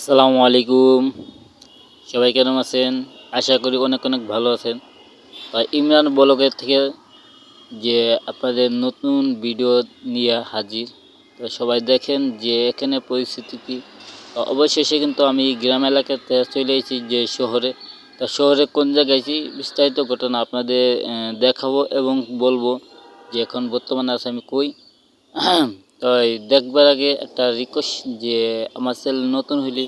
আসসালামু আলাইকুম। সবাই কেমন আছেন? আশা করি অনেক অনেক ভালো আছেন। তো ইমরান ব্লগের থেকে যে আপনাদের নতুন ভিডিও নিয়ে হাজির, তো সবাই দেখেন যে এখানে পরিস্থিতি কী। অবশেষে কিন্তু আমি গ্রাম এলাকাতে চলে এসেছি যে শহরে। তা শহরে কোন জায়গায় বিস্তারিত ঘটনা আপনাদের দেখাবো এবং বলব যে এখন বর্তমানে আছে আমি কই। তাই দেখবার আগে একটা রিকোয়েস্ট যে আমার চ্যানেল নতুন হইলে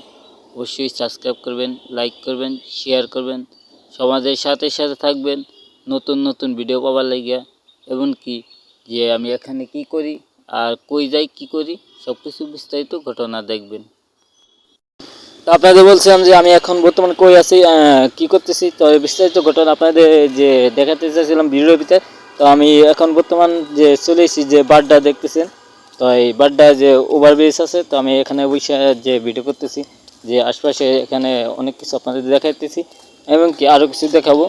অবশ্যই সাবস্ক্রাইব করবেন লাইক করবেন শেয়ার করবেন। সমাজের সাথে সাথে থাকবেন, নতুন নতুন ভিডিও পাবার লাগিয়া। এবং কি যে আমি এখানে কি করি, আর কই যাই কি করি সব কিছু বিস্তারিত ঘটনা দেখবেন। তো আপনাদের বলছিলাম যে আমি এখন বর্তমানে কই আছি কি করতেছি, তো বিস্তারিত ঘটনা আপনাদের যে দেখাতে চাইছিলাম ভিডিওর ভিতরে, তো আমি এখন বর্তমান যে চলে এসেছি যে বাড্ডা দেখতেছেন। তো এই বাড্ডা যে ওভারব্রিজ আছে, তো আমি এখানে বসে যে ভিডিও করতেছি, যে আশপাশে এখানে অনেক কিছু আপনাদের দেখাইতেছি এবং কি আরও কিছু দেখাবো।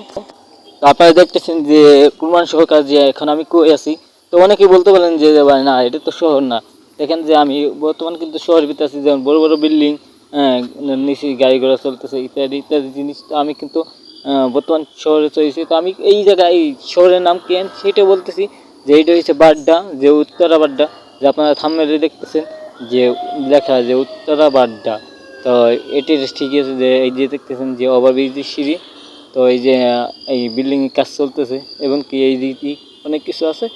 আপনারা দেখতেছেন যে কুরবান সহকার যে এখন আমি কই আছি, তো অনেকেই বলতে পারেন যে ভাই, না, এটা তো শহর না। দেখেন যে আমি বর্তমান কিন্তু শহরের ভিতরে আছি, যেমন বড় বড় বিল্ডিং নিচে গাড়ি ঘোড়া চলতেছে, ইত্যাদি ইত্যাদি জিনিস। তো আমি কিন্তু বর্তমান শহরে চলেছি। তো আমি এই জায়গায়, এই শহরের নাম কি? সেটা বলতেছি যে এইটা হচ্ছে বাড্ডা, যে উত্তরা বাড্ডা। যে আপনারা থামনে দেখতেছেন যে লেখা যে উত্তরা বাড্ডা। তো এটি ঠিক আছে যে এই যে দেখতেছেন যে ওভারব্রিজের সিঁড়ি, তো এই যে এই বিল্ডিং কাজ চলতেছে এবং কি এই দিকে অনেক কিছু আছে।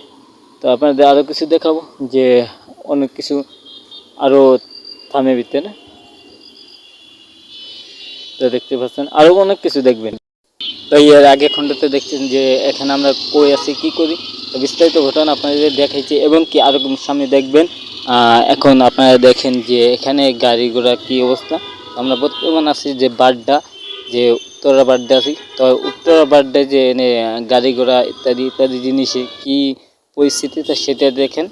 তো আপনাদের আরও কিছু দেখাবো যে অনেক কিছু আরও থামে ভিতরে। তো দেখতে পাচ্ছেন আরও অনেক কিছু দেখবেন। তো এর আগে খণ্ডতে দেখছেন যে এখানে আমরা কই আছি, কি করি? বিস্তারিত ঘটনা আপনাদের দেখাইছি এবং কি আরও সামনে দেখবেন। এখন আপনারা দেখেন যে এখানে গাড়ি ঘোড়া কী অবস্থা। আমরা বর্তমান আছি যে বাড্ডা, যে উত্তরা বাড্ডা আছি। তো উত্তরা বাড্ডায় যে এনে গাড়ি ঘোড়া ইত্যাদি ইত্যাদি জিনিসে কি পরিস্থিতি তা সেটা দেখেন।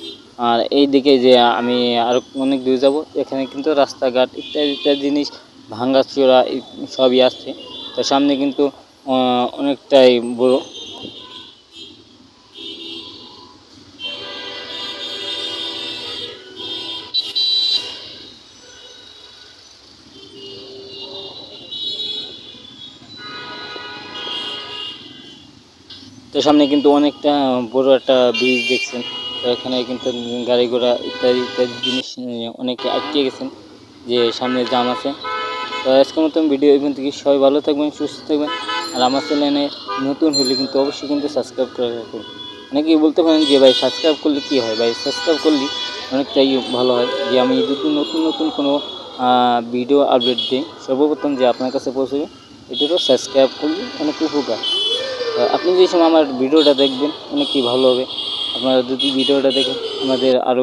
আর এই দিকে যে আমি আরও অনেক দূর যাব, এখানে কিন্তু রাস্তাঘাট ইত্যাদি ইত্যাদি জিনিস ভাঙ্গাচোরা সবই আছে। তো সামনে কিন্তু অনেকটাই বড়। তো সামনে কিন্তু অনেকটা বড় একটা ব্রিজ দেখছেন। তো এখানে কিন্তু গাড়ি ঘোড়া ইত্যাদি ইত্যাদি জিনিস অনেকে আটকে গেছেন যে সামনে জাম আছে। তো আজকের মতন ভিডিও এখান থেকে সবাই ভালো থাকবেন, সুস্থ থাকবেন। আর আমার চ্যানেলে নতুন হলে কিন্তু অবশ্যই কিন্তু সাবস্ক্রাইব করে রাখবেন। অনেকেই বলতে পারেন যে, ভাই সাবস্ক্রাইব করলে কী হয়? ভাই সাবস্ক্রাইব করলে অনেকটাই ভালো হয় যে, আমি যদি নতুন নতুন কোনো ভিডিও আপডেট দিই, সর্বপ্রথম যে আপনার কাছে পৌঁছবে এটারও সাবস্ক্রাইব করলে অনেক উপকার। আপনি যে সময় আমার ভিডিওটা দেখবেন অনেক কি ভালো হবে। আপনারা যদি ভিডিওটা দেখেন আমাদের আরও